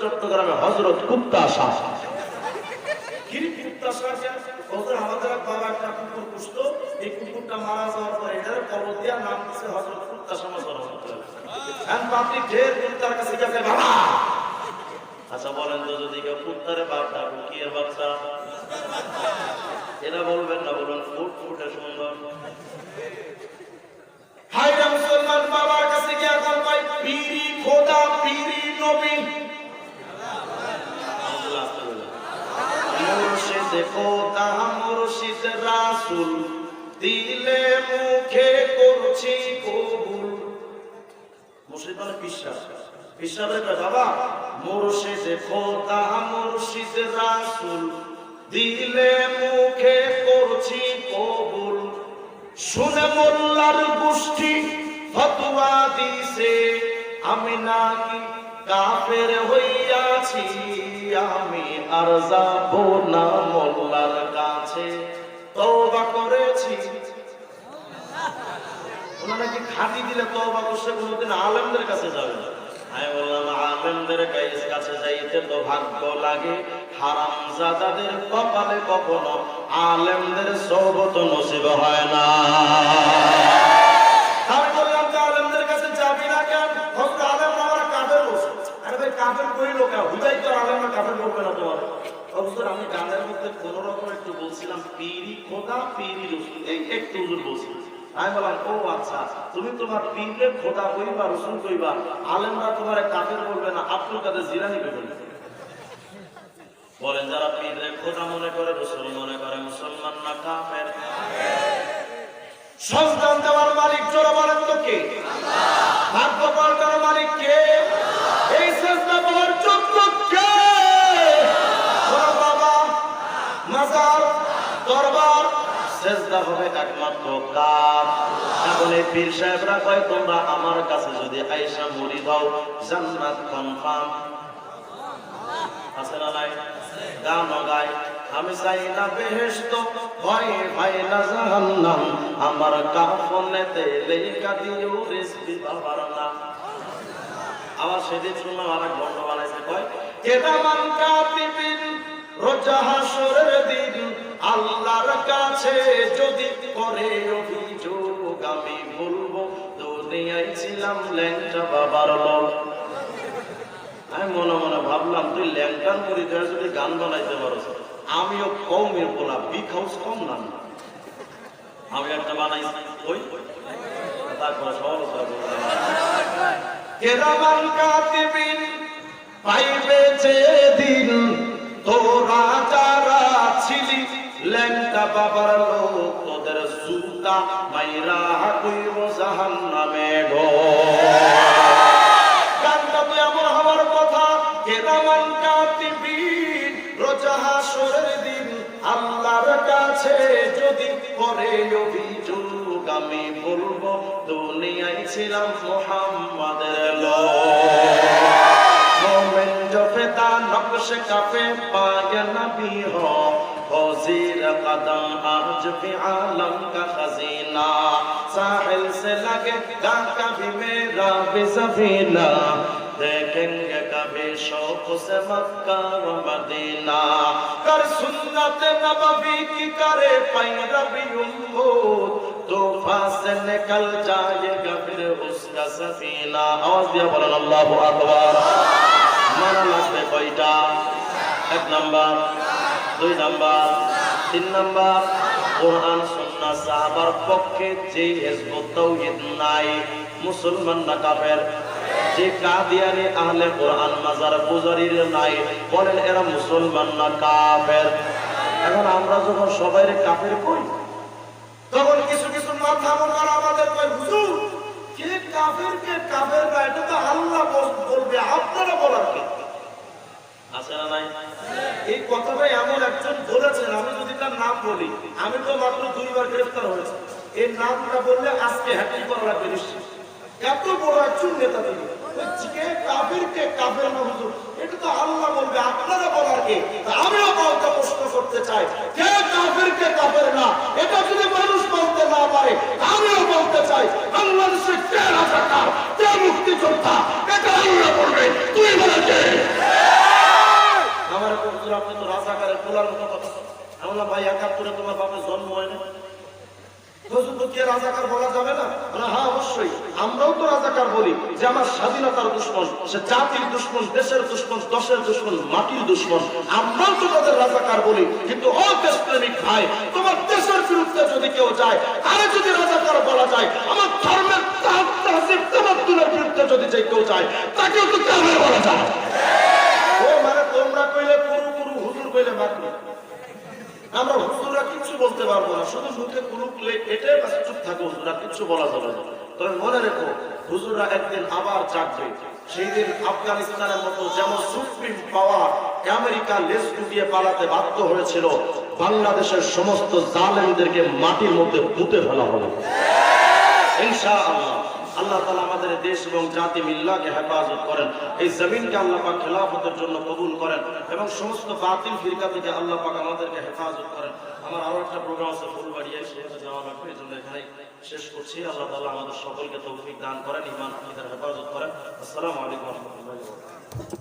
চট্টগ্রামে হজরত কুত্তা শাহ। গিরি কুত্তা সাথে ওদের আমাদের বাবা একটা কুকুর পুষত এই কুকুরটা মারা যাওয়ার পরে এটার কবর দিয়া নাম দিছে হজরত কুত্তা সমাজ এখন ঢের কুত্তার কাছে গেছে বাবা। আচ্ছা বলেন তো যদি কেউ কুত্তারে বাপ ডাকো কি বাচ্চা? এটা বলবেন না বলবেন ফুট ফুটে সুন্দর। রাসূল দিলে মুখে করছি কবুল। মুর্শিদ মানে বিশ্বাস। বিশ্বাসের কয়, বাবা খোদা মুর্শিদ রাসূল দিলে মুখে করছি কবুল। শুনে মোল্লার গোষ্ঠী ফতোয়া দিছে আমি নাকি কাফের হইয়াছি আমি আর যাব না মোল্লার কাছে। তওবা করেছি ওনা নাকি খাটি দিলে তওবা করছে, কোনোদিন আলেমদের কাছে যাবে না। আমি বললাম আলেমদের কাছে কাছে যাবি না কেন? কইলো কেন হুদাই তো আলেম না কাফের বলবে না তোমার। অবসর আমি গানের মধ্যে কোন রকম একটু বলছিলাম পিরি খোদা পিরি রসুল। এই একটু হুজুর বলছিলাম আমি বললাম, ও আচ্ছা তুমি তোমার পীরকে খোদা কইবা, রসুল কইবা, আলেমরা তোমার কাফের বলবে না, আব্দুল কাদের জিলানি বলবে বলেন, যারা পীরে খোদা মনে করে, রসুল মনে করে, মুসলমান না কাফের? সন্তান দেওয়ার মালিক জোরে বলেন তো কে ভাগ্য সেজদা হবে একমাত্র কার এখন পীর সাহেবরা কয়, তোমরা আমার কাছে যদি আইসা মুড়ি দাও, জান্নাত কনফার্ম আছে না নাই? গান গায় আমি চাই না বেহেশত ভয় ভাই না জাহান্নাম। আমার কাফনেতে লেখা দিও রেসপি বাবার নাম আবার সেদিন শুনলাম আর এক বন্ধ বানাইছে, কয় কেদামান কাতিবিন আল্লাহর কাছে যদি করে অভিযোগ, আমি বলব, দুনিয়ায় ছিলাম ল্যাংটা বাবার লোক আমি মনে মনে ভাবলাম, তুই ল্যাংটার করি তুই যদি গান বানাইতে পারো আমিও কমের পোলা বিগ হাউস কম না। আমি একটা বানাইছি। ওই? তারপরে সহজ পাইবে যে দিন, তোরা যারা ছিলি ল্যাংটা বাবার লোক, তোদের সুতা মাইরা কইব জাহান্নামে গো। গানটা তো এমন হওয়ার কথা কেদামান কাতিবিন, রোজা হাসরের দিন আল্লাহর কাছে যদি করে অভিযোগ আমি বলব, দুনিয়ায় ছিলাম মোহাম্মদের লোমেন نقش کفے پائے نبی ہو ہو زیر قدم آج بھی عالم کا خزینہ۔ ساحل سے لگے گا کبھی میرا بھی زفینہ دیکھیں گے کبھی شوق سے مکہ و مدینہ۔ کر سنت نبوی کی کرے پیربی امبود طوفان سے نکل جائے گا پھر اس کا سفینہ۔ آواز دیا، بولن اللہ اکبر۔ মানা লাগবে কয়টা? এক নাম্বার, দুই নাম্বার, তিন নাম্বার। কোরআন সুন্নাহ সাহাবার পক্ষে যে হিজবুত তাওহীদ নাই, মুসলমান না কাফের। যে কাদিয়ানি আহলে কোরআন মাজার পূজারীর নাই, বলেন এরা মুসলমান না কাফের। এখন আমরা যখন সবাই কাফের কই? তখন কিছু কিছু মাথা মোটা আমাদের কয়, হুজুর, কে কাফের কে কাফের না? তো আল্লাহ বলবে। আপনারা বলার কে আছে না নাই এই কথাটা এমন একজন বলেছেন আমি যদি তার নাম বলি আমি তো মাত্র দুইবার গ্রেফতার হয়েছি। এই নামটা বললে আজকে হ্যাপি করা লাগবে এত বড় একজন নেতা তিনি। মানুষ বলতে না পারে আমিও বলতে চাই। বাংলাদেশে কে রাজাকার, কে মুক্তিযোদ্ধা, এটা আল্লাহ বলবে। তুই বলে কে? বলার মতো কথা আমি বললাম ভাই একাত্তরে তোমার বাপের জন্ম হুজুর তো রাজাকার বলা যাবে না? হ্যাঁ অবশ্যই। আমরাও তো রাজাকার বলি যে আমার স্বাধীনতার দুশ্মন জাতির দুশ্মন, দেশের দুশ্মন, দশের দুশ্মন, মাটির দুশ্মন। আমরাও দেশের বিরুদ্ধে যদি কেউ যায় আরে যদি রাজাকার বলা যায়, আমার ধর্মের বিরুদ্ধে যদি যে কেউ যায়, তাকেও তো কাফের বলা যায় ও মানে তোমরা কইলে পুরু পুরু হুজুর কইলে মাকরু আমরা হুজুররা কিচ্ছু বলতে পারব না। শুধু মুখে কুলুক এটাই বাস চুপ থাকো হুজুরা কিচ্ছু বলা যাবে না। তবে মনে রেখো, হুজুররা একদিন আবার জাগবে। সেই দিন আফগানিস্তানের মতো যেমন সুপ্রিম পাওয়ার আমেরিকা লেজ গুটিয়ে পালাতে বাধ্য হয়েছিল, বাংলাদেশের সমস্ত জালেমদেরকে মাটির মধ্যে পুঁতে ফেলা হবে। ইনশাআল্লাহ। আল্লাহ তালা আমাদের দেশ এবং জাতি মিল্লাকে হেফাজত করেন। এই জমিনকে আল্লাহ পাক খেলাফতের জন্য কবুল করেন এবং সমস্ত বাতিল ফিরকা থেকে আল্লাহ পাক আমাদেরকে হেফাজত করেন। আমার আরও একটা প্রোগ্রাম আছে, ফুলবাড়িয়া সেখানে যাওয়া লাগবে, এই জন্য এখানে শেষ করছি। আল্লাহ তালা আমাদের সকলকে তৌফিক দান করেন ইমান হেফাজত করেন। আসসালামু আলাইকুম রহমতুল্লাহ